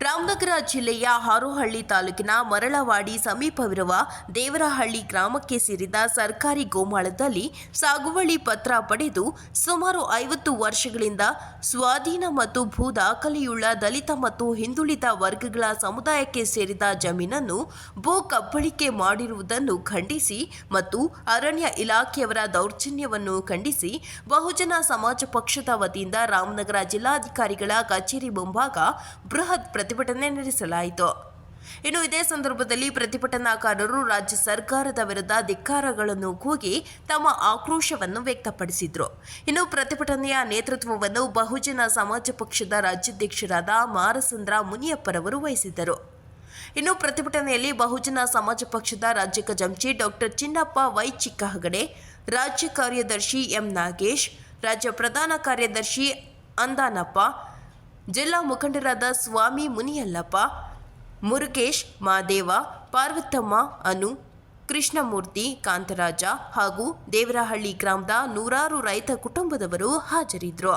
ರಾಮನಗರ ಜಿಲ್ಲೆಯ ಹಾರೋಹಳ್ಳಿ ತಾಲೂಕಿನ ಮರಳವಾಡಿ ಸಮೀಪವಿರುವ ದೇವರಹಳ್ಳಿ ಗ್ರಾಮಕ್ಕೆ ಸೇರಿದ ಸರ್ಕಾರಿ ಗೋಮಾಳದಲ್ಲಿ ಸಾಗುವಳಿ ಪತ್ರ ಪಡೆದು ಸುಮಾರು ಐವತ್ತು ವರ್ಷಗಳಿಂದ ಸ್ವಾಧೀನ ಮತ್ತು ಭೂ ದಾಖಲೆಯುಳ್ಳ ದಲಿತ ಮತ್ತು ಹಿಂದುಳಿದ ವರ್ಗಗಳ ಸಮುದಾಯಕ್ಕೆ ಸೇರಿದ ಜಮೀನನ್ನು ಭೂ ಕಬ್ಬಳಿಕೆ ಮಾಡಿರುವುದನ್ನು ಖಂಡಿಸಿ ಮತ್ತು ಅರಣ್ಯ ಇಲಾಖೆಯವರ ದೌರ್ಜನ್ಯವನ್ನು ಖಂಡಿಸಿ ಬಹುಜನ ಸಮಾಜ ಪಕ್ಷದ ವತಿಯಿಂದ ರಾಮನಗರ ಜಿಲ್ಲಾಧಿಕಾರಿಗಳ ಕಚೇರಿ ಮುಂಭಾಗ ಬೃಹತ್ ಪ್ರತಿಭಟನೆ ನಡೆಸಲಾಯಿತು. ಇನ್ನು ಇದೇ ಸಂದರ್ಭದಲ್ಲಿ ಪ್ರತಿಭಟನಾಕಾರರು ರಾಜ್ಯ ಸರ್ಕಾರದ ವಿರುದ್ಧ ಧಿಕ್ಕಾರಗಳನ್ನು ಕೂಗಿ ತಮ್ಮ ಆಕ್ರೋಶವನ್ನು ವ್ಯಕ್ತಪಡಿಸಿದರು. ಇನ್ನು ಪ್ರತಿಭಟನೆಯ ನೇತೃತ್ವವನ್ನು ಬಹುಜನ ಸಮಾಜ ಪಕ್ಷದ ರಾಜ್ಯಾಧ್ಯಕ್ಷರಾದ ಮಾರಸಂದ್ರ ಮುನಿಯಪ್ಪರವರು ವಹಿಸಿದ್ದರು. ಇನ್ನು ಪ್ರತಿಭಟನೆಯಲ್ಲಿ ಬಹುಜನ ಸಮಾಜ ಪಕ್ಷದ ರಾಜ್ಯ ಖಜಾಂಚಿ ಡಾಕ್ಟರ್ ಚಿನ್ನಪ್ಪ ವೈ ಚಿಕ್ಕಹಗಡೆ, ರಾಜ್ಯ ಕಾರ್ಯದರ್ಶಿ ಎಂ ನಾಗೇಶ್, ರಾಜ್ಯ ಪ್ರಧಾನ ಕಾರ್ಯದರ್ಶಿ ಅಂದಾನಪ್ಪ ಜಿಲ್ಲಾ ಮುಖಂಡರಾದ ಸ್ವಾಮಿ ಮುನಿಯಲ್ಲಪ್ಪ, ಮುರುಗೇಶ್, ಮಾದೇವ, ಪಾರ್ವತಮ್ಮ, ಅನು, ಕೃಷ್ಣಮೂರ್ತಿ, ಕಾಂತರಾಜ ಹಾಗೂ ದೇವರಹಳ್ಳಿ ಗ್ರಾಮದ ನೂರಾರು ರೈತ ಕುಟುಂಬದವರು ಹಾಜರಿದ್ದರು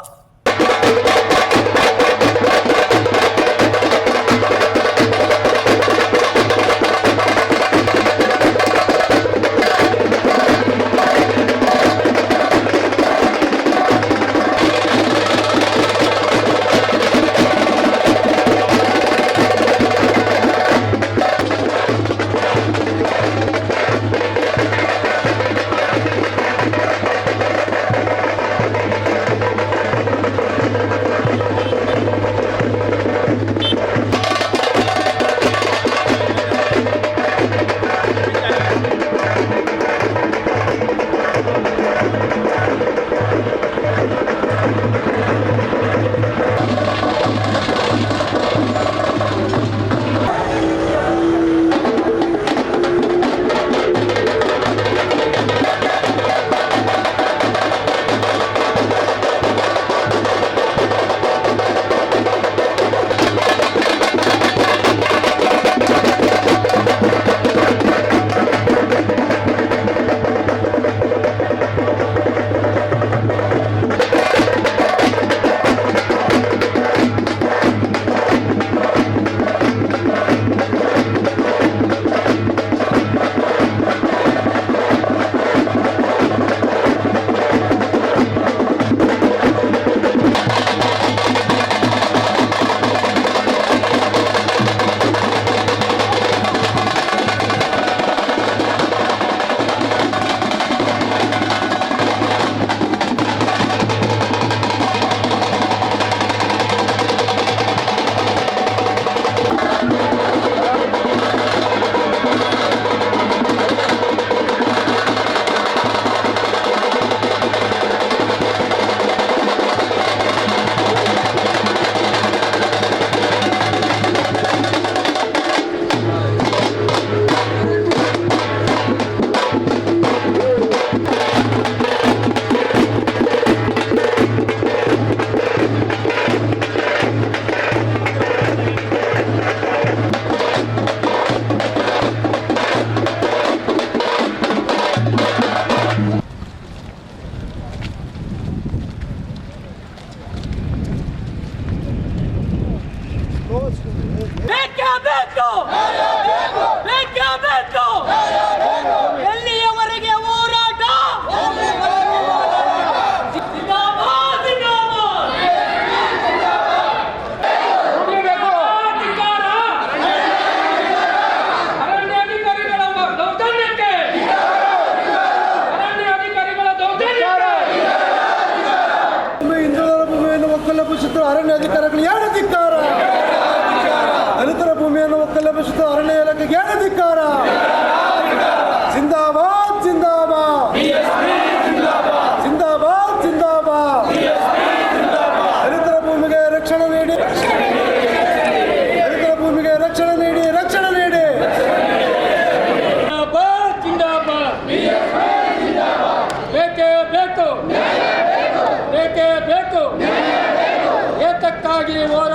ಹೋರಾಟಕ್ಕಾಗಿ ಹೋರಾಟ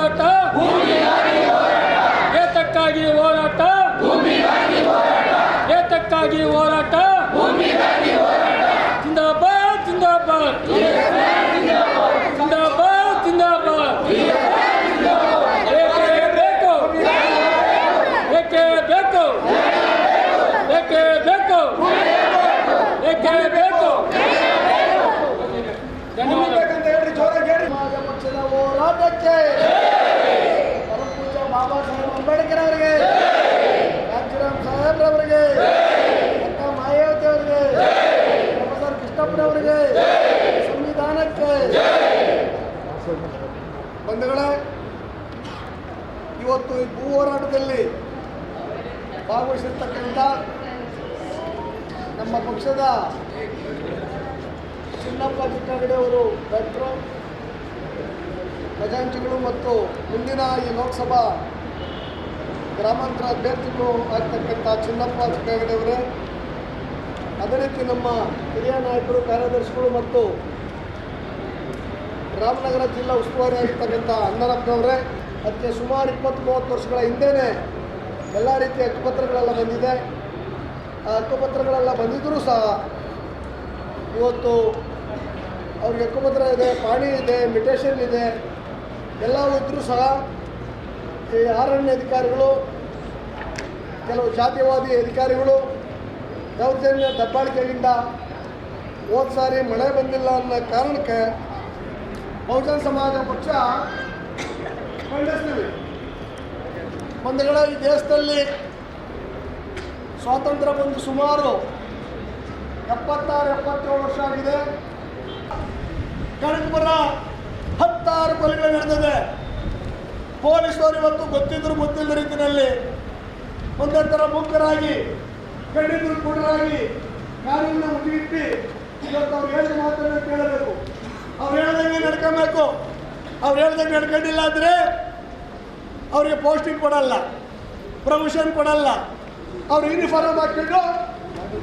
ಈ ಭೂ ಹೋರಾಟದಲ್ಲಿ ಭಾಗವಹಿಸಿರ್ತಕ್ಕಂಥ ನಮ್ಮ ಪಕ್ಷದ ಚಿನ್ನಪ್ಪ ಅವರು, ಡಾಕ್ಟ್ರು ಖಜಾಂಚಿಗಳು ಮತ್ತು ಮುಂದಿನ ಈ ಲೋಕಸಭಾ ಗ್ರಾಮಾಂತರ ಅಭ್ಯರ್ಥಿಗಳು ಆಗ್ತಕ್ಕಂಥ ಚಿನ್ನಪ್ಪ ಅವರೇ, ಅದೇ ರೀತಿ ನಮ್ಮ ಹಿರಿಯ ನಾಯಕರು, ಕಾರ್ಯದರ್ಶಿಗಳು ಮತ್ತು ರಾಮನಗರ ಜಿಲ್ಲಾ ಉಸ್ತುವಾರಿ ಆಗಿರ್ತಕ್ಕಂಥ ಅಣ್ಣರಪ್ಪನವರೇ ಅದಕ್ಕೆ ಸುಮಾರು ಇಪ್ಪತ್ತು ಮೂವತ್ತು ವರ್ಷಗಳ ಹಿಂದೆಯೇ ಎಲ್ಲ ರೀತಿಯ ಹಕ್ಕುಪತ್ರಗಳೆಲ್ಲ ಬಂದಿದೆ. ಆ ಹಕ್ಕುಪತ್ರಗಳೆಲ್ಲ ಬಂದಿದ್ದರೂ ಸಹ ಇವತ್ತು ಅವ್ರಿಗೆ ಹಕ್ಕುಪತ್ರ ಇದೆ, ಪಾಣಿ ಇದೆ ಮಿಟೇಷನ್ ಇದೆ, ಎಲ್ಲವೂ ಇದ್ದರೂ ಸಹ ಈ ಅರಣ್ಯ ಅಧಿಕಾರಿಗಳು, ಕೆಲವು ಜಾತಿವಾದಿ ಅಧಿಕಾರಿಗಳು ದೌರ್ಜನ್ಯ ದಬ್ಬಾಳಿಕೆಯಿಂದ ಹೋದ ಸಾರಿ ಮಳೆ ಬಂದಿಲ್ಲ ಅನ್ನೋ ಕಾರಣಕ್ಕೆ ಬಹುಜನ ಸಮಾಜ ಪಕ್ಷ ಖಂಡಿಸ್ತೀವಿ ಒಂದುಗಳ ಈ ದೇಶದಲ್ಲಿ ಸ್ವಾತಂತ್ರ್ಯ ಬಂದು ಸುಮಾರು ಎಪ್ಪತ್ತಾರು, ಎಪ್ಪತ್ತೇಳು ವರ್ಷ ಆಗಿದೆ. ಕನಕಪುರ ಹತ್ತಾರು ಕೊಲೆಗಳು ನಡೆದಿದೆ. ಪೊಲೀಸರು ಇವತ್ತು ಗೊತ್ತಿದ್ರು, ಗೊತ್ತಿಲ್ಲದ ರೀತಿಯಲ್ಲಿ ಒಂದೇ ಥರ ಮುಖರಾಗಿ ಕಂಡಿದ್ರು ಕುಡರಾಗಿ ಕಾನೂನಿನ ಮುಗಿಯಿಟ್ಟು ಇವತ್ತು ಅವ್ರು ಹೇಳಿದ ಮಾತನ್ನು ಕೇಳಬೇಕು. ಅವ್ರು ಹೇಳ್ದಂಗೆ ನಡ್ಕೊಬೇಕು. ಅವ್ರು ಹೇಳ್ದಂಗೆ ನಡ್ಕೊಂಡಿಲ್ಲ ಅಂದರೆ ಅವ್ರಿಗೆ ಪೋಸ್ಟಿಂಗ್ ಕೊಡಲ್ಲ ಪ್ರಮೋಷನ್ ಕೊಡಲ್ಲ. ಅವ್ರು ಯೂನಿಫಾರ್ಮ್ ಹಾಕಿಬಿಟ್ಟು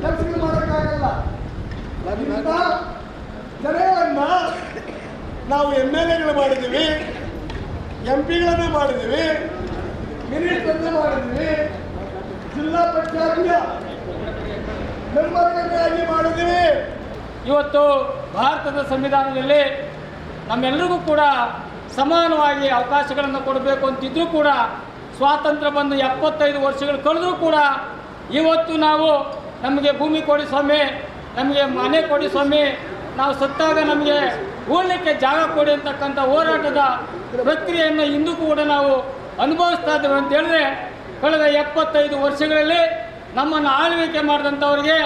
ಕೆಲಸಗಳು ಮಾಡೋಕ್ಕಾಗಲ್ಲ. ಜನಗಳನ್ನ ನಾವು ಎಂ ಎಲ್ ಎಗಳು ಮಾಡಿದ್ದೀವಿ ಎಂ ಪಿಗಳನ್ನು ಮಾಡಿದ್ದೀವಿ ಮಿನಿಸ್ಟರ್ನ ಮಾಡಿದ್ದೀವಿ, ಜಿಲ್ಲಾ ಪಂಚಾಯತಿಯ ಮೆಂಬರ್ಗಳನ್ನಾಗಿ ಮಾಡಿದ್ದೀವಿ. ಇವತ್ತು ಭಾರತದ ಸಂವಿಧಾನದಲ್ಲಿ ನಮ್ಮೆಲ್ಲರಿಗೂ ಕೂಡ ಸಮಾನವಾಗಿ ಅವಕಾಶಗಳನ್ನು ಕೊಡಬೇಕು ಅಂತಿದ್ರೂ ಕೂಡ ಸ್ವಾತಂತ್ರ್ಯ ಬಂದು ಎಪ್ಪತ್ತೈದು ವರ್ಷಗಳು ಕಳೆದರೂ ಕೂಡ ಇವತ್ತು ನಾವು ನಮಗೆ ಭೂಮಿ ಕೊಡಿ ಸ್ವಾಮಿ, ನಮಗೆ ಮನೆ ಕೊಡಿ ಸ್ವಾಮಿ, ನಾವು ಸತ್ತಾಗ ನಮಗೆ ಓಡಲಿಕ್ಕೆ ಜಾಗ ಕೊಡಿ ಅಂತಕ್ಕಂಥ ಹೋರಾಟದ ಪ್ರಕ್ರಿಯೆಯನ್ನು ಇಂದು ಕೂಡ ನಾವು ಅನುಭವಿಸ್ತಾ ಇದ್ದೇವೆ ಅಂತ ಹೇಳಿದ್ರೆ ಕಳೆದ ಎಪ್ಪತ್ತೈದು ವರ್ಷಗಳಲ್ಲಿ ನಮ್ಮನ್ನು ಆಳ್ವಿಕೆ ಮಾಡಿದಂಥವ್ರಿಗೆ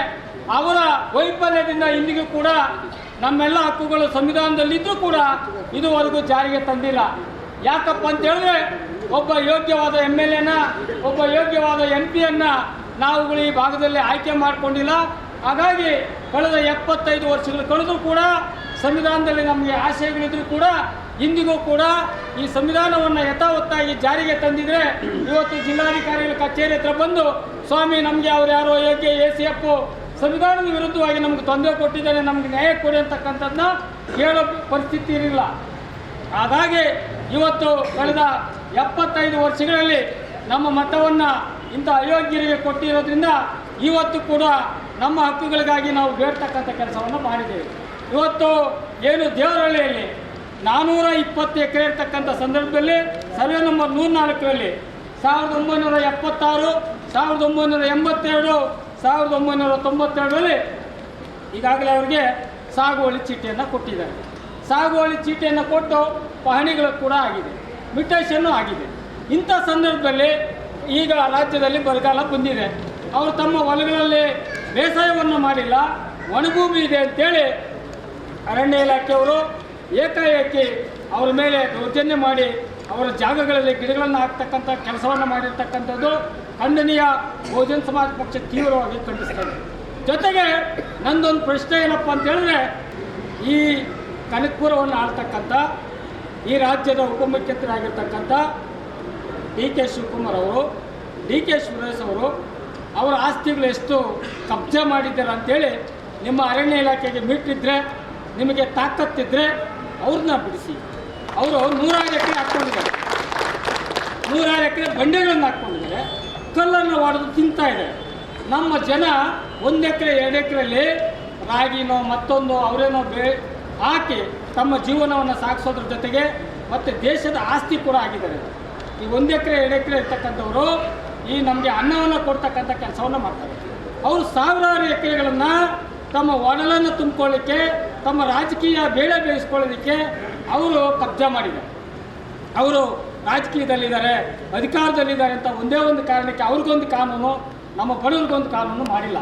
ಅವರ ವೈಫಲ್ಯದಿಂದ ಇಂದಿಗೂ ಕೂಡ ನಮ್ಮೆಲ್ಲ ಹಕ್ಕುಗಳು ಸಂವಿಧಾನದಲ್ಲಿದ್ದರೂ ಕೂಡ ಇದುವರೆಗೂ ಜಾರಿಗೆ ತಂದಿಲ್ಲ. ಯಾಕಪ್ಪ ಅಂತ ಹೇಳಿದ್ರೆ ಒಬ್ಬ ಯೋಗ್ಯವಾದ ಎಂ ಎಲ್ ಎನ, ಒಬ್ಬ ಯೋಗ್ಯವಾದ ಎಂ ಪಿಯನ್ನು ನಾವುಗಳು ಈ ಭಾಗದಲ್ಲಿ ಆಯ್ಕೆ ಮಾಡಿಕೊಂಡಿಲ್ಲ. ಹಾಗಾಗಿ ಕಳೆದ ಎಪ್ಪತ್ತೈದು ವರ್ಷಗಳು ಕಳೆದು ಕೂಡ ಸಂವಿಧಾನದಲ್ಲಿ ನಮಗೆ ಆಶಯಗಳಿದ್ರೂ ಕೂಡ ಇಂದಿಗೂ ಕೂಡ ಈ ಸಂವಿಧಾನವನ್ನು ಯಥಾವತ್ತಾಗಿ ಜಾರಿಗೆ ತಂದಿದ್ರೆ ಇವತ್ತು ಜಿಲ್ಲಾಧಿಕಾರಿಗಳ ಕಚೇರಿ ಹತ್ರ ಬಂದು, ಸ್ವಾಮಿ, ನಮಗೆ ಅವ್ರು ಯಾರೋ ಯೋಗ್ಯ ಎ ಸಿ ಎಫ್ ಸಂವಿಧಾನದ ವಿರುದ್ಧವಾಗಿ ನಮ್ಗೆ ತೊಂದರೆ ಕೊಟ್ಟಿದ್ದಾರೆ ನಮ್ಗೆ ನ್ಯಾಯ ಕೊಡಿ ಅಂತಕ್ಕಂಥದ್ದನ್ನ ಕೇಳೋ ಪರಿಸ್ಥಿತಿ ಇರಲಿಲ್ಲ. ಹಾಗಾಗಿ ಇವತ್ತು ಕಳೆದ ಎಪ್ಪತ್ತೈದು ವರ್ಷಗಳಲ್ಲಿ ನಮ್ಮ ಮತವನ್ನು ಇಂಥ ಅಯೋಗ್ಯರಿಗೆ ಕೊಟ್ಟಿರೋದ್ರಿಂದ ಇವತ್ತು ಕೂಡ ನಮ್ಮ ಹಕ್ಕುಗಳಿಗಾಗಿ ನಾವು ಬೇಡ್ತಕ್ಕಂಥ ಕೆಲಸವನ್ನು ಮಾಡಿದ್ದೇವೆ. ಇವತ್ತು ಏನು ದೇವರಹಳ್ಳಿಯಲ್ಲಿ ನಾನ್ನೂರ ಇಪ್ಪತ್ತು ಎಕರೆ ಇರ್ತಕ್ಕಂಥ ಸಂದರ್ಭದಲ್ಲಿ ಸರ್ವೆ ನಂಬರ್ ನೂರ ನಾಲ್ಕರಲ್ಲಿ ಸಾವಿರದ ಒಂಬೈನೂರ ಎಪ್ಪತ್ತಾರು, ಸಾವಿರದ ಒಂಬೈನೂರ ಎಂಬತ್ತೆರಡು ಸಾವಿರದ ಒಂಬೈನೂರ ತೊಂಬತ್ತೆರಡರಲ್ಲಿ ಈಗಾಗಲೇ ಅವರಿಗೆ ಸಾಗುವಳಿ ಚೀಟಿಯನ್ನು ಕೊಟ್ಟಿದ್ದಾರೆ. ಸಾಗುವಳಿ ಚೀಟಿಯನ್ನು ಕೊಟ್ಟು ಪಹಣಿಗಳು ಕೂಡ ಆಗಿದೆ ಮಿಟೇಷನ್ನು ಆಗಿದೆ. ಇಂಥ ಸಂದರ್ಭದಲ್ಲಿ ಈಗ ರಾಜ್ಯದಲ್ಲಿ ಬರಗಾಲ ಬಂದಿದೆ. ಅವರು ತಮ್ಮ ಹೊಲಗಳಲ್ಲಿ ಬೇಸಾಯವನ್ನು ಮಾಡಿಲ್ಲ ಒಣಭೂಮಿ ಇದೆ ಅಂತೇಳಿ ಅರಣ್ಯ ಇಲಾಖೆಯವರು ಏಕಾಏಕಿ ಅವರ ಮೇಲೆ ದೌರ್ಜನ್ಯ ಮಾಡಿ ಅವರ ಜಾಗಗಳಲ್ಲಿ ಗಿಡಗಳನ್ನು ಹಾಕ್ತಕ್ಕಂಥ ಕೆಲಸವನ್ನು ಮಾಡಿರ್ತಕ್ಕಂಥದ್ದು ಖಂಡನೀಯ ಬಹುಜನ ಸಮಾಜ ಪಕ್ಷ ತೀವ್ರವಾಗಿ ಖಂಡಿಸ್ತಾ ಜೊತೆಗೆ ನಂದೊಂದು ಪ್ರಶ್ನೆ ಏನಪ್ಪ ಅಂತ ಹೇಳಿದ್ರೆ, ಈ ಕನಕಪುರವನ್ನು ಆಳ್ತಕ್ಕಂಥ, ಈ ರಾಜ್ಯದ ಉಪಮುಖ್ಯಮಂತ್ರಿ ಆಗಿರ್ತಕ್ಕಂಥ ಡಿ ಕೆ ಶಿವಕುಮಾರ್ ಅವರು, ಡಿ ಕೆ ಸುರೇಶ್ ಅವರು, ಅವರ ಆಸ್ತಿಗಳು ಎಷ್ಟು ಕಬ್ಜಾ ಮಾಡಿದ್ದಾರೆ ಅಂತೇಳಿ ನಿಮ್ಮ ಅರಣ್ಯ ಇಲಾಖೆಗೆ ಮೀಟಿದ್ರೆ ನಿಮಗೆ ತಾಕತ್ತಿದ್ರೆ ಅವ್ರನ್ನ ಬಿಡಿಸಿ. ಅವರು ನೂರಾರು ಎಕರೆ ಹಾಕ್ಕೊಂಡಿದ್ದಾರೆ. ನೂರಾರು ಎಕರೆ ಬಂಡೆಗಳನ್ನು ಹಾಕ್ಕೊಂಡಿದ್ದಾರೆ. ಕಲ್ಲನ್ನು ಹೊಡೆದು ತಿಂತಾ ಇದೆ. ನಮ್ಮ ಜನ ಒಂದು ಎಕರೆ, ಎರಡು ಎಕರೆಯಲ್ಲಿ ರಾಗಿನೋ, ಮತ್ತೊಂದು ಅವರೇನೋ ಬೇ, ಹಾಕಿ ತಮ್ಮ ಜೀವನವನ್ನು ಸಾಗಿಸೋದ್ರ ಜೊತೆಗೆ ಮತ್ತು ದೇಶದ ಆಸ್ತಿ ಕೂಡ ಆಗಿದ್ದಾರೆ. ಈ ಒಂದು ಎಕರೆ, ಎರಡು ಎಕರೆ ಇರ್ತಕ್ಕಂಥವರು ಈ ನಮಗೆ ಅನ್ನವನ್ನು ಕೊಡ್ತಕ್ಕಂಥ ಕೆಲಸವನ್ನು ಮಾಡ್ತಾರೆ. ಅವರು ಸಾವಿರಾರು ಎಕರೆಗಳನ್ನು ತಮ್ಮ ಒಡಲನ್ನು ತುಂಬಿಕೊಳ್ಳಿಕ್ಕೆ, ತಮ್ಮ ರಾಜಕೀಯ ಬೇಳೆ ಬೇಯಿಸ್ಕೊಳ್ಳೋದಕ್ಕೆ ಅವರು ಕಬ್ಜಾ ಮಾಡಿದ್ದಾರೆ. ಅವರು ರಾಜಕೀಯದಲ್ಲಿದ್ದಾರೆ, ಅಧಿಕಾರದಲ್ಲಿದ್ದಾರೆ ಅಂತ ಒಂದೇ ಒಂದು ಕಾರಣಕ್ಕೆ ಅವ್ರಿಗೊಂದು ಕಾನೂನು, ನಮ್ಮ ಬಡವರಿಗೊಂದು ಕಾನೂನು ಮಾಡಿಲ್ಲ.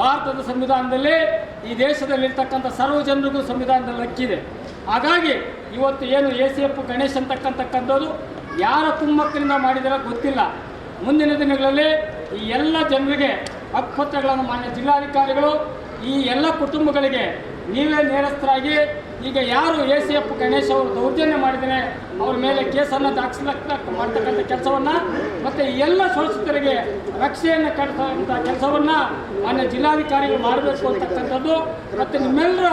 ಭಾರತದ ಸಂವಿಧಾನದಲ್ಲಿ ಈ ದೇಶದಲ್ಲಿರ್ತಕ್ಕಂಥ ಸರ್ವ ಜನರಿಗೂ ಸಂವಿಧಾನದಲ್ಲಿ ಹಕ್ಕಿದೆ. ಹಾಗಾಗಿ ಇವತ್ತು ಏನು ಎ ಸಿ ಎಫ್, ಗಣೇಶ್ ಅಂತಕ್ಕಂಥಕ್ಕಂಥದ್ದು ಯಾರ ಕುಮ್ಮಕ್ಕಿನಿಂದ ಮಾಡಿದಾರೋ ಗೊತ್ತಿಲ್ಲ. ಮುಂದಿನ ದಿನಗಳಲ್ಲಿ ಈ ಎಲ್ಲ ಜನರಿಗೆ ಹಕ್ಕುಪತ್ರಗಳನ್ನು ಮಾನ್ಯ ಜಿಲ್ಲಾಧಿಕಾರಿಗಳು, ಈ ಎಲ್ಲ ಕುಟುಂಬಗಳಿಗೆ ನೀವೇ ನೇರಸ್ಥರಾಗಿ ಈಗ ಯಾರು ಎ ಸಿ ಎಫ್ ಗಣೇಶ್ ಅವರು ದೌರ್ಜನ್ಯ ಮಾಡಿದರೆ ಅವ್ರ ಮೇಲೆ ಕೇಸನ್ನು ದಾಖಲಿಸ್ಲಕ್ಕ ಮಾಡ್ತಕ್ಕಂಥ ಕೆಲಸವನ್ನು ಮತ್ತು ಎಲ್ಲ ಸೋಸಿತರಿಗೆ ರಕ್ಷೆಯನ್ನು ಕಟ್ತಕ್ಕಂಥ ಕೆಲಸವನ್ನು ಮಾನ್ಯ ಜಿಲ್ಲಾಧಿಕಾರಿಗಳು ಮಾಡಬೇಕು ಅಂತಕ್ಕಂಥದ್ದು ಮತ್ತು ನಿಮ್ಮೆಲ್ಲರ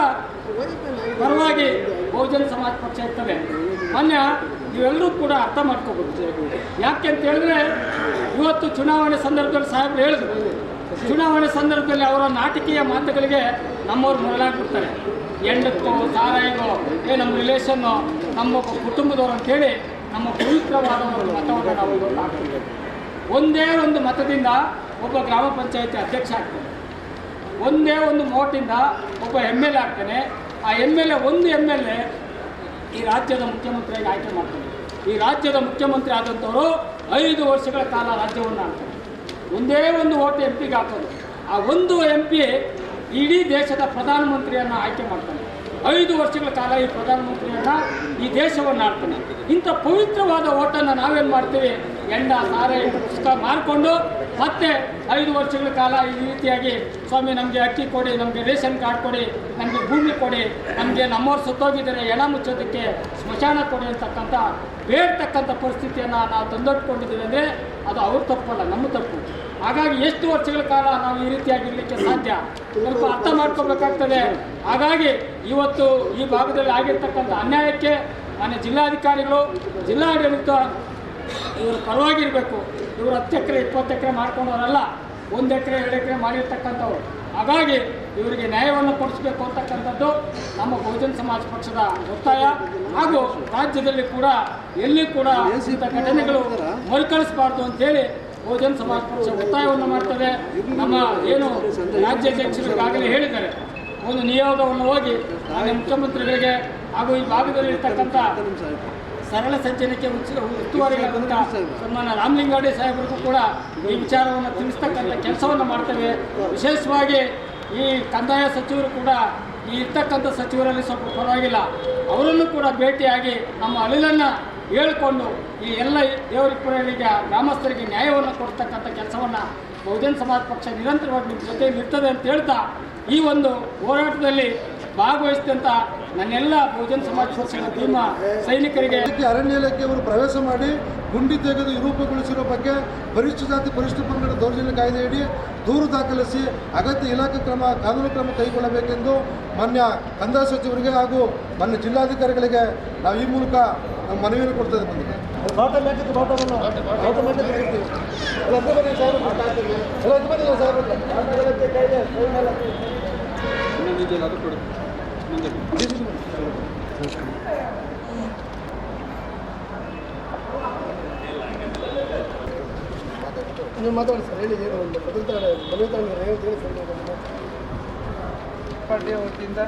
ಪರವಾಗಿ ಬಹುಜನ ಸಮಾಜ ಪಕ್ಷ ಇರ್ತದೆ. ಮಾನ್ಯ, ನೀವೆಲ್ಲರೂ ಕೂಡ ಅರ್ಥ ಮಾಡ್ಕೋಬೇಕು. ಯಾಕೆ ಅಂತ ಹೇಳಿದ್ರೆ ಇವತ್ತು ಚುನಾವಣೆ ಸಂದರ್ಭದಲ್ಲಿ ಸಾಹೇಬರು ಹೇಳಿದ್ರು. ಚುನಾವಣೆ ಸಂದರ್ಭದಲ್ಲಿ ಅವರ ನಾಟಕೀಯ ಮಾತುಗಳಿಗೆ ನಮ್ಮವ್ರು ಮರಳಾಗ್ಬಿಡ್ತಾರೆ. ಹೆಂಡಕ್ಕೋ ಸಾರಾಯಿಗೋ ಏ, ನಮ್ಮ ರಿಲೇಷನ್ನು ನಮ್ಮ ಕುಟುಂಬದವರು ಅಂತೇಳಿ ನಮ್ಮ ಪವಿತ್ರವಾದ ಒಂದು ಮತವನ್ನು ನಾವು ಇವತ್ತು ಒಂದೇ ಒಂದು ಮತದಿಂದ ಒಬ್ಬ ಗ್ರಾಮ ಪಂಚಾಯತಿ ಅಧ್ಯಕ್ಷ ಆಗ್ತಾನೆ. ಒಂದೇ ಒಂದು ಮೋಟಿಂದ ಒಬ್ಬ ಎಂ ಎಲ್ ಎ ಆಗ್ತಾನೆ. ಆ ಎಂ ಎಲ್ ಎ ಒಂದು ಎಂ ಎಲ್ ಎ ಈ ರಾಜ್ಯದ ಮುಖ್ಯಮಂತ್ರಿಯಾಗಿ ಆಯ್ಕೆ ಮಾಡ್ತಾನೆ. ಈ ರಾಜ್ಯದ ಮುಖ್ಯಮಂತ್ರಿ ಆದಂಥವರು ಐದು ವರ್ಷಗಳ ಕಾಲ ರಾಜ್ಯವನ್ನು ಆಳ್ತಾರೆ ಒಂದೇ ಒಂದು ಓಟು ಎಂ ಪಿಗೆ ಹಾಕೋದು. ಆ ಒಂದು ಎಂ ಪಿ ಇಡೀ ದೇಶದ ಪ್ರಧಾನಮಂತ್ರಿಯನ್ನು ಆಯ್ಕೆ ಮಾಡ್ತಾನೆ. ಐದು ವರ್ಷಗಳ ಕಾಲ ಈ ಪ್ರಧಾನಮಂತ್ರಿಯನ್ನು ಈ ದೇಶವನ್ನು ಆಡ್ತಾನೆ. ಇಂಥ ಪವಿತ್ರವಾದ ಓಟನ್ನು ನಾವೇನು ಮಾಡ್ತೀವಿ? ಎಂಡ, ಸಾರೆ ಪುಸ್ತಕ ಮಾರಿಕೊಂಡು ಮತ್ತೆ ಐದು ವರ್ಷಗಳ ಕಾಲ ಈ ರೀತಿಯಾಗಿ ಸ್ವಾಮಿ ನಮಗೆ ಅಕ್ಕಿ ಕೊಡಿ, ನಮಗೆ ರೇಷನ್ ಕಾರ್ಡ್ ಕೊಡಿ, ನಮಗೆ ಭೂಮಿ ಕೊಡಿ, ನಮಗೆ ನಮ್ಮವ್ರು ಸುತ್ತೋಗಿದ್ದಾರೆ ಎಣ ಮುಚ್ಚೋದಕ್ಕೆ ಸ್ಮಶಾನ ಕೊಡಿ ಅಂತಕ್ಕಂಥ ಬೇಡ್ತಕ್ಕಂಥ ಪರಿಸ್ಥಿತಿಯನ್ನು ನಾವು ತಂದೊಟ್ಕೊಂಡಿದ್ದೀವಿ ಅಂದರೆ ಅದು ಅವ್ರ ತಪ್ಪಲ್ಲ, ನಮ್ಮ ತಪ್ಪು. ಹಾಗಾಗಿ ಎಷ್ಟು ವರ್ಷಗಳ ಕಾಲ ನಾವು ಈ ರೀತಿಯಾಗಿರಲಿಕ್ಕೆ ಸಾಧ್ಯ? ಸ್ವಲ್ಪ ಅರ್ಥ ಮಾಡ್ಕೋಬೇಕಾಗ್ತದೆ. ಹಾಗಾಗಿ ಇವತ್ತು ಈ ಭಾಗದಲ್ಲಿ ಆಗಿರ್ತಕ್ಕಂಥ ಅನ್ಯಾಯಕ್ಕೆ ಮಾನ್ಯ ಜಿಲ್ಲಾಧಿಕಾರಿಗಳು, ಜಿಲ್ಲಾಡಳಿತ ಇವರು ಪರವಾಗಿರಬೇಕು. ಇವರು ಹತ್ತು ಎಕರೆ, ಇಪ್ಪತ್ತು ಎಕರೆ ಮಾಡ್ಕೊಂಡವರಲ್ಲ, ಒಂದು ಎಕರೆ, ಎರಡು ಎಕರೆ ಮಾಡಿರ್ತಕ್ಕಂಥವ್ರು. ಹಾಗಾಗಿ ಇವರಿಗೆ ನ್ಯಾಯವನ್ನು ಕೊಡಿಸಬೇಕು ಅಂತಕ್ಕಂಥದ್ದು ನಮ್ಮ ಬಹುಜನ ಸಮಾಜ ಪಕ್ಷದ ಒತ್ತಾಯ. ಹಾಗೂ ರಾಜ್ಯದಲ್ಲಿ ಕೂಡ, ಎಲ್ಲಿ ಕೂಡ ಘಟನೆಗಳು ಮರುಕಳಿಸಬಾರ್ದು ಅಂತೇಳಿ ಬಹುಜನ ಸಮಾಜ ಪಕ್ಷ ಒತ್ತಾಯವನ್ನು ಮಾಡ್ತದೆ. ನಮ್ಮ ಏನು ರಾಜ್ಯಾಧ್ಯಕ್ಷರು ಈಗಾಗಲೇ ಹೇಳಿದ್ದಾರೆ. ಒಂದು ನಿಯೋಗವನ್ನು ಹೋಗಿ ಮಾನ್ಯ ಮುಖ್ಯಮಂತ್ರಿಗಳಿಗೆ ಹಾಗೂ ಈ ಭಾಗದಲ್ಲಿ ಇರ್ತಕ್ಕಂಥ ಸರಳ ಸಜ್ಜನಕ್ಕೆ ಉಸ್ತುವಾರಿಗಳಾದಂಥ ಸನ್ಮಾನ ರಾಮಲಿಂಗಾಡಿ ಸಾಹೇಬರಿಗೂ ಕೂಡ ಈ ವಿಚಾರವನ್ನು ತಿಳಿಸ್ತಕ್ಕಂಥ ಕೆಲಸವನ್ನು ಮಾಡ್ತೇವೆ. ವಿಶೇಷವಾಗಿ ಈ ಕಂದಾಯ ಸಚಿವರು ಕೂಡ ಈ ಇರ್ತಕ್ಕಂಥ ಸಚಿವರಲ್ಲಿ ಸ್ವಲ್ಪ ಪರವಾಗಿಲ್ಲ. ಅವರನ್ನು ಕೂಡ ಭೇಟಿಯಾಗಿ ನಮ್ಮ ಅಳಿಲನ್ನು ಹೇಳ್ಕೊಂಡು ಈ ಎಲ್ಲ ದೇವರಿಪುರಗಳಿಗೆ ಗ್ರಾಮಸ್ಥರಿಗೆ ನ್ಯಾಯವನ್ನು ಕೊಡ್ತಕ್ಕಂಥ ಕೆಲಸವನ್ನು ಬಹುಜನ ಸಮಾಜ ಪಕ್ಷ ನಿರಂತರವಾಗಿ ನಿಮ್ಮ ಜೊತೆಯಲ್ಲಿ ಇರ್ತದೆ ಅಂತ ಹೇಳ್ತಾ ಈ ಒಂದು ಹೋರಾಟದಲ್ಲಿ ಭಾಗವಹಿಸಿದಂಥ ನನ್ನೆಲ್ಲ ಬಹುಜನ ಸಮಾಜ ಪಕ್ಷದ ಧರ್ಮ ಸೈನಿಕರಿಗೆ ಅರಣ್ಯ ಇಲಾಖೆಯವರು ಪ್ರವೇಶ ಮಾಡಿ ಗುಂಡಿ ತೆಗೆದು ವಿರೂಪಗೊಳಿಸಿರೋ ಬಗ್ಗೆ ಪರಿಶಿಷ್ಟ ಜಾತಿ ಪರಿಶಿಷ್ಟ ಪಂಗಡ ದೌರ್ಜನ್ಯ ಕಾಯ್ದೆಯಡಿ ದೂರು ದಾಖಲಿಸಿ ಅಗತ್ಯ ಇಲಾಖೆ ಕ್ರಮ ಕಾನೂನು ಕ್ರಮ ಕೈಗೊಳ್ಳಬೇಕೆಂದು ಮಾನ್ಯ ಕಂದಾಯ ಸಚಿವರಿಗೆ ಹಾಗೂ ಮಾನ್ಯ ಜಿಲ್ಲಾಧಿಕಾರಿಗಳಿಗೆ ನಾವು ಈ ಮೂಲಕ ನಮ್ಮ ಮನವಿಯನ್ನು ಕೊಡ್ತಾ ಬಂದಿದೆ ನೀವು ಮಾತಾಡಿ ಸರ್, ಹೇಳಿ, ಏನು ಒಂದು ಭದ್ರತಾ ಭದ್ರತಾ ಏನು ಹೇಳಿ ಪಾರ್ಟಿಯ ವತಿಯಿಂದ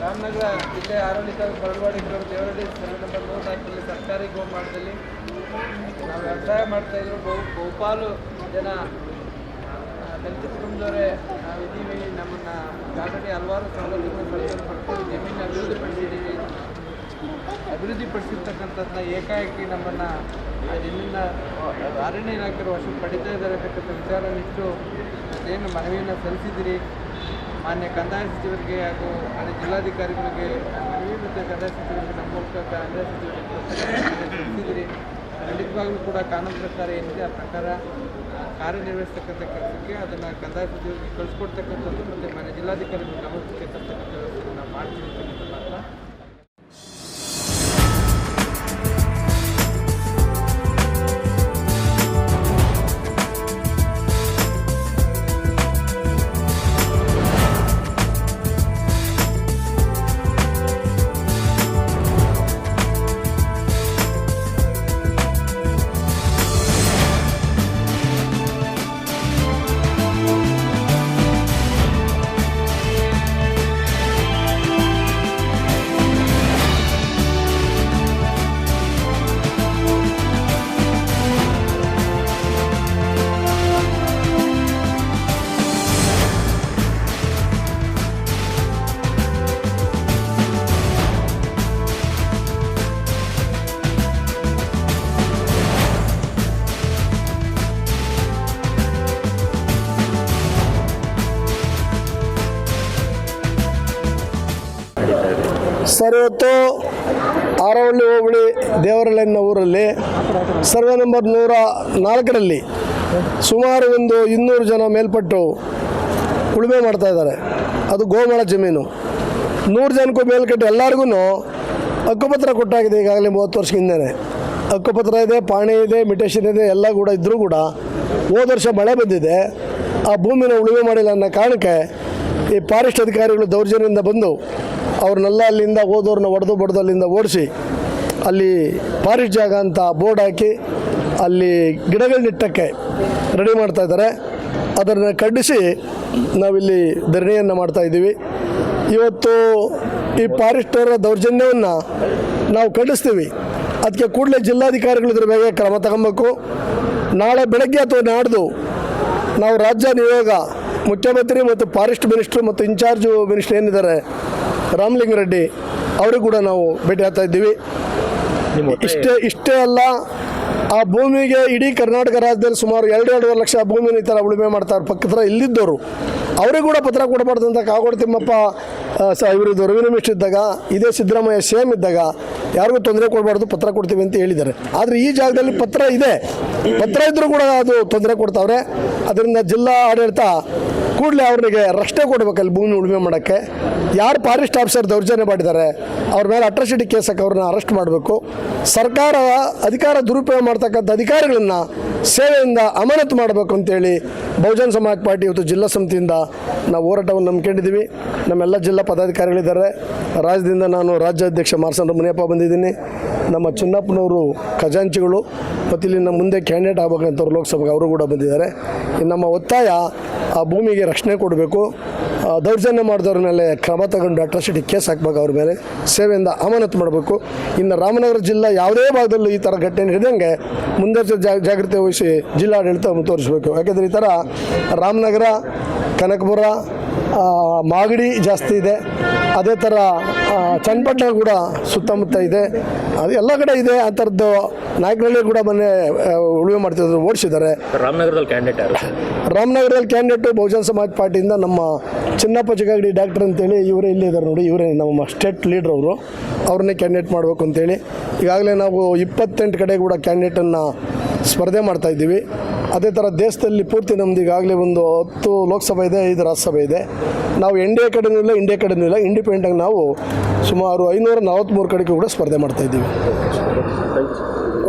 ರಾಮನಗರ ಜಿಲ್ಲೆ ಆಡಳಿತ ಬರವಾಡಿ ಗ್ರಾಮ ದೇವರಳ್ಳಿ ಸರ್ಕಾರಿ ಗೋಮಾಳದಲ್ಲಿ ನಾವು ವ್ಯವಸಾಯ ಮಾಡ್ತಾ ಇದ್ರು ಬಹು ಬಹುಪಾಲು ಜನ ಕುಟುಂಬದವರೇ ನಾವಿದ್ದೀವಿ ನಮ್ಮನ್ನು ಈಗಾಗಲೇ ಹಲವಾರು ಸವಲತ್ತುಗಳನ್ನು ಪಡ್ಕೊಂಡು ಜಮೀನು ಅಭಿವೃದ್ಧಿ ಪಡಿಸಿದ್ದೀವಿ ಅಭಿವೃದ್ಧಿ ಪಡಿಸಿರ್ತಕ್ಕಂಥದ್ದನ್ನ ಏಕಾಏಕಿ ನಮ್ಮನ್ನು ಜಮೀನ ಅರಣ್ಯ ಇಲಾಖೆಯವರು ವಶ ಪಡಿತಾ ಇದ್ದಾರೆ ಅಂತಕ್ಕಂಥ ವಿಚಾರವನ್ನಿಟ್ಟು ಏನು ಮನವಿಯನ್ನು ಸಲ್ಲಿಸಿದಿರಿ. ಮಾನ್ಯ ಕಂದಾಯ ಸಚಿವರಿಗೆ ಹಾಗೂ ಅಲ್ಲಿ ಜಿಲ್ಲಾಧಿಕಾರಿಗಳಿಗೆ ಮತ್ತು ಕಂದಾಯ ಸಚಿವರಿಗೆ ನಮ್ಮ ಮೂಲಕ ಕಂದಾಯ ಸಚಿವರಿಗೆ ಸಲ್ಲಿಸಿದಿರಿ. ಖಂಡಿತವಾಗ್ಲೂ ಕೂಡ ಕಾನೂನು ಪ್ರಕಾರ ಏನಿದೆ, ಆ ಪ್ರಕಾರ ಕಾರ್ಯನಿರ್ವಹಿಸ್ತಕ್ಕಂಥ ಕೆಲಸಕ್ಕೆ ಅದನ್ನು ಕಂದಾಯ ಸಚಿವರಿಗೆ ಕಳಿಸ್ಕೊಡ್ತಕ್ಕಂಥದ್ದು ಮತ್ತು ಮನೆ ಜಿಲ್ಲಾಧಿಕಾರಿಗಳು ಗಮನಕ್ಕೆ ತರ್ತಕ್ಕಂಥ ವ್ಯವಸ್ಥೆಯನ್ನು ಮಾಡ್ತೀವಿ ಸರ್ ಇವತ್ತು ಆರವಳ್ಳಿ ಹೋಬಳಿ ದೇವರಳ್ಳಿ ಅನ್ನೋ ಊರಲ್ಲಿ ಸರ್ವೆ ನಂಬರ್ ನೂರ ನಾಲ್ಕರಲ್ಲಿ ಸುಮಾರು ಒಂದು ಇನ್ನೂರು ಜನ ಮೇಲ್ಪಟ್ಟು ಉಳುಮೆ ಮಾಡ್ತಾ ಇದ್ದಾರೆ. ಅದು ಗೋಮಳ ಜಮೀನು. ನೂರು ಜನಕ್ಕೂ ಮೇಲ್ಕಟ್ಟು ಎಲ್ಲರಿಗೂ ಹಕ್ಕುಪತ್ರ ಕೊಟ್ಟಾಗಿದೆ ಈಗಾಗಲೇ ಮೂವತ್ತು ವರ್ಷ ಹಿಂದೆನೆ. ಹಕ್ಕುಪತ್ರ ಇದೆ, ಪಾಣಿ ಇದೆ ಮಿಟೇಷನ್ ಇದೆ, ಎಲ್ಲ ಕೂಡ ಇದ್ದರೂ ಕೂಡ ಹೋದ ವರ್ಷ ಮಳೆ ಬಂದಿದೆ. ಆ ಭೂಮಿನ ಉಳುಮೆ ಮಾಡಿಲ್ಲ ಅನ್ನೋ ಕಾರಣಕ್ಕೆ ಈ ಫಾರೆಸ್ಟ್ ಅಧಿಕಾರಿಗಳು ದೌರ್ಜನ್ಯದಿಂದ ಬಂದು ಅವ್ರನ್ನೆಲ್ಲ ಅಲ್ಲಿಂದ ಹೋದವ್ರನ್ನ ಹೊಡೆದು ಬಡ್ದು ಅಲ್ಲಿಂದ ಓಡಿಸಿ ಅಲ್ಲಿ ಫಾರೆಸ್ಟ್ ಜಾಗ ಅಂತ ಬೋರ್ಡ್ ಹಾಕಿ ಅಲ್ಲಿ ಗಿಡಗಳನ್ನಿಟ್ಟಕ್ಕೆ ರೆಡಿ ಮಾಡ್ತಾ ಇದ್ದಾರೆ. ಅದನ್ನು ಖಂಡಿಸಿ ನಾವಿಲ್ಲಿ ಧರಣಿಯನ್ನು ಮಾಡ್ತಾ ಇದ್ದೀವಿ. ಇವತ್ತು ಈ ಫಾರೆಸ್ಟರ ದೌರ್ಜನ್ಯವನ್ನು ನಾವು ಖಂಡಿಸ್ತೀವಿ. ಅದಕ್ಕೆ ಕೂಡಲೇ ಜಿಲ್ಲಾಧಿಕಾರಿಗಳು ಇದ್ರ ಬಗ್ಗೆ ಕ್ರಮ ತಗೊಬೇಕು. ನಾಳೆ ಬೆಳಗ್ಗೆ ಅಥವಾ ನಾಡ್ದು ನಾವು ರಾಜ್ಯ ನಿಯೋಗ ಮುಖ್ಯಮಂತ್ರಿ ಮತ್ತು ಫಾರೆಸ್ಟ್ ಮಿನಿಸ್ಟ್ರು ಮತ್ತು ಇನ್ಚಾರ್ಜು ಮಿನಿಸ್ಟ್ರ್ ಏನಿದ್ದಾರೆ ರಾಮಲಿಂಗ ರೆಡ್ಡಿ ಅವರಿಗೂ ಕೂಡ ನಾವು ಭೇಟಿ ಆಗ್ತಾ ಇದ್ದೀವಿ. ಇಷ್ಟೇ ಇಷ್ಟೇ ಅಲ್ಲ ಆ ಭೂಮಿಗೆ ಇಡೀ ಕರ್ನಾಟಕ ರಾಜ್ಯದಲ್ಲಿ ಸುಮಾರು ಎರಡು ಎರಡೂವರೆ ಲಕ್ಷ ಭೂಮಿನ ಈ ಥರ ಉಳುಮೆ ಮಾಡ್ತಾರೆ ಪಕ್ಕದ ಇಲ್ಲಿದ್ದವರು ಅವ್ರಿಗೆ ಕೂಡ ಪತ್ರ ಕೊಡಬಾರ್ದಂತ ಕಾಗೋಡು ತಿಮ್ಮಪ್ಪ ಸ ಇವರಿದ್ದು ರವಿ ರಮೇಶ್ ಇದ್ದಾಗ ಇದೇ ಸಿದ್ದರಾಮಯ್ಯ ಸೇಮ್ ಇದ್ದಾಗ ಯಾರಿಗೂ ತೊಂದರೆ ಕೊಡಬಾರ್ದು ಪತ್ರ ಕೊಡ್ತೀವಿ ಅಂತ ಹೇಳಿದ್ದಾರೆ. ಆದರೆ ಈ ಜಾಗದಲ್ಲಿ ಪತ್ರ ಇದೆ. ಪತ್ರ ಇದ್ದರೂ ಕೂಡ ಅದು ತೊಂದರೆ ಕೊಡ್ತಾವ್ರೆ. ಅದರಿಂದ ಜಿಲ್ಲಾ ಆಡಳಿತ ಕೂಡಲೇ ಅವ್ರಿಗೆ ರಕ್ಷಣೆ ಕೊಡ್ಬೇಕಲ್ಲಿ ಭೂಮಿ ಉಳುಮೆ ಮಾಡೋಕ್ಕೆ. ಯಾರು ಫಾರೆಸ್ಟ್ ಆಫೀಸರ್ ದೌರ್ಜನ್ಯ ಮಾಡಿದ್ದಾರೆ, ಅವ್ರ ಮೇಲೆ ಅಟ್ರಾಸಿಟಿ ಕೇಸ್ ಹಾಕಿ ಅವ್ರನ್ನ ಅರೆಸ್ಟ್ ಮಾಡಬೇಕು. ಸರ್ಕಾರ ಅಧಿಕಾರ ದುರುಪಯೋಗ ಮಾಡ್ತಕ್ಕಂಥ ಅಧಿಕಾರಿಗಳನ್ನು ಸೇವೆಯಿಂದ ಅಮಾನತು ಮಾಡಬೇಕು ಅಂತೇಳಿ ಬಹುಜನ ಸಮಾಜ ಪಾರ್ಟಿ ಇವತ್ತು ಜಿಲ್ಲಾ ಸಮಿತಿಯಿಂದ ನಾವು ಹೋರಾಟವನ್ನು ನಂಬ್ಕೊಂಡಿದ್ದೀವಿ. ನಮ್ಮೆಲ್ಲ ಜಿಲ್ಲಾ ಪದಾಧಿಕಾರಿಗಳಿದ್ದಾರೆ. ರಾಜ್ಯದಿಂದ ನಾನು ರಾಜ್ಯಾಧ್ಯಕ್ಷ ಮಾರ್ಸಂದ್ರ ಮುನಿಯಪ್ಪ ಬಂದಿದ್ದೀನಿ. ನಮ್ಮ ಚಿನ್ನಪ್ಪನವರು ಖಜಾಂಚಿಗಳು, ಮತ್ತು ಇಲ್ಲಿ ನಮ್ಮ ಮುಂದೆ ಕ್ಯಾಂಡಿಡೇಟ್ ಆಗಬೇಕಂತವ್ರು ಲೋಕಸಭೆಗೆ ಅವರು ಕೂಡ ಬಂದಿದ್ದಾರೆ. ನಮ್ಮ ಒತ್ತಾಯ, ಆ ಭೂಮಿಗೆ ರಕ್ಷಣೆ ಕೊಡಬೇಕು. ದೌರ್ಜನ್ಯ ಮಾಡಿದವ್ರ ಮೇಲೆ ಕ್ರಮ ತಗೊಂಡು ಅಟ್ರಾಸಿಟಿ ಕೇಸ್ ಹಾಕ್ಬೇಕು ಅವ್ರ ಮೇಲೆ. ಸೇವೆಯಿಂದ ಅಮಾನತು ಮಾಡಬೇಕು. ಇನ್ನು ರಾಮನಗರ ಜಿಲ್ಲಾ ಯಾವುದೇ ಭಾಗದಲ್ಲೂ ಈ ಥರ ಘಟನೆ ನಡೆದಂಗೆ ಮುಂದೆ ಜಾಗೃತಿ ವಹಿಸಿ ಜಿಲ್ಲಾಡಳಿತ ತೋರಿಸಬೇಕು. ಯಾಕೆಂದರೆ ಈ ಥರ ರಾಮನಗರ, ಕನಕಪುರ ಮಾಗಡಿ ಜಾಸ್ತಿ ಇದೆ. ಅದೇ ಥರ ಚನ್ನಪಟ್ಟಣ ಕೂಡ ಸುತ್ತಮುತ್ತ ಇದೆ. ಅದು ಎಲ್ಲ ಕಡೆ ಇದೆ ಆ ಥರದ್ದು ನಾಯಕನಹಳ್ಳಿ ಕೂಡ ಮೊನ್ನೆ ಉಳುವೆ ಮಾಡ್ತಿದ್ರು ಓಡಿಸಿದ್ದಾರೆ. ರಾಮನಗರದಲ್ಲಿ ಕ್ಯಾಂಡಿಡೇಟ್ ರಾಮನಗರದಲ್ಲಿ ಕ್ಯಾಂಡಿಡೇಟು ಬಹುಜನ್ ಸಮಾಜ ಪಾರ್ಟಿಯಿಂದ ನಮ್ಮ ಚಿನ್ನಪ್ಪ ಚಿಗಗಡಿ ಡಾಕ್ಟರ್ ಅಂತೇಳಿ ಇವರೇ ಇಲ್ಲೇ ಇದ್ದಾರೆ ನೋಡಿ ಇವರೇ ನಮ್ಮ ಸ್ಟೇಟ್ ಲೀಡ್ರ್ ಅವರು. ಅವ್ರನ್ನೇ ಕ್ಯಾಂಡಿಡೇಟ್ ಮಾಡಬೇಕು ಅಂತೇಳಿ. ಈಗಾಗಲೇ ನಾವು ಇಪ್ಪತ್ತೆಂಟು ಕಡೆ ಕೂಡ ಕ್ಯಾಂಡಿಡೇಟನ್ನು ಸ್ಪರ್ಧೆ ಮಾಡ್ತಾ ಇದ್ದೀವಿ. ಅದೇ ಥರ ದೇಶದಲ್ಲಿ ಪೂರ್ತಿ ನಮ್ದು ಈಗಾಗಲೇ ಒಂದು ಹತ್ತು ಲೋಕಸಭೆ ಇದೆ ಐದು ರಾಜ್ಯಸಭೆ ಇದೆ. ನಾವು ಎನ್ ಡಿ ಎ ಕಡೆನೂ ಇಲ್ಲ ಇಂಡಿಯಾ ಕಡೆನೂ ಇಲ್ಲ ಇಂಡಿಪೆಂಡೆಂಟಾಗಿ ನಾವು ಸುಮಾರು ಐನೂರ ನಲವತ್ತ್ಮೂರು ಕಡೆಗೆ ಕೂಡ ಸ್ಪರ್ಧೆ ಮಾಡ್ತಾ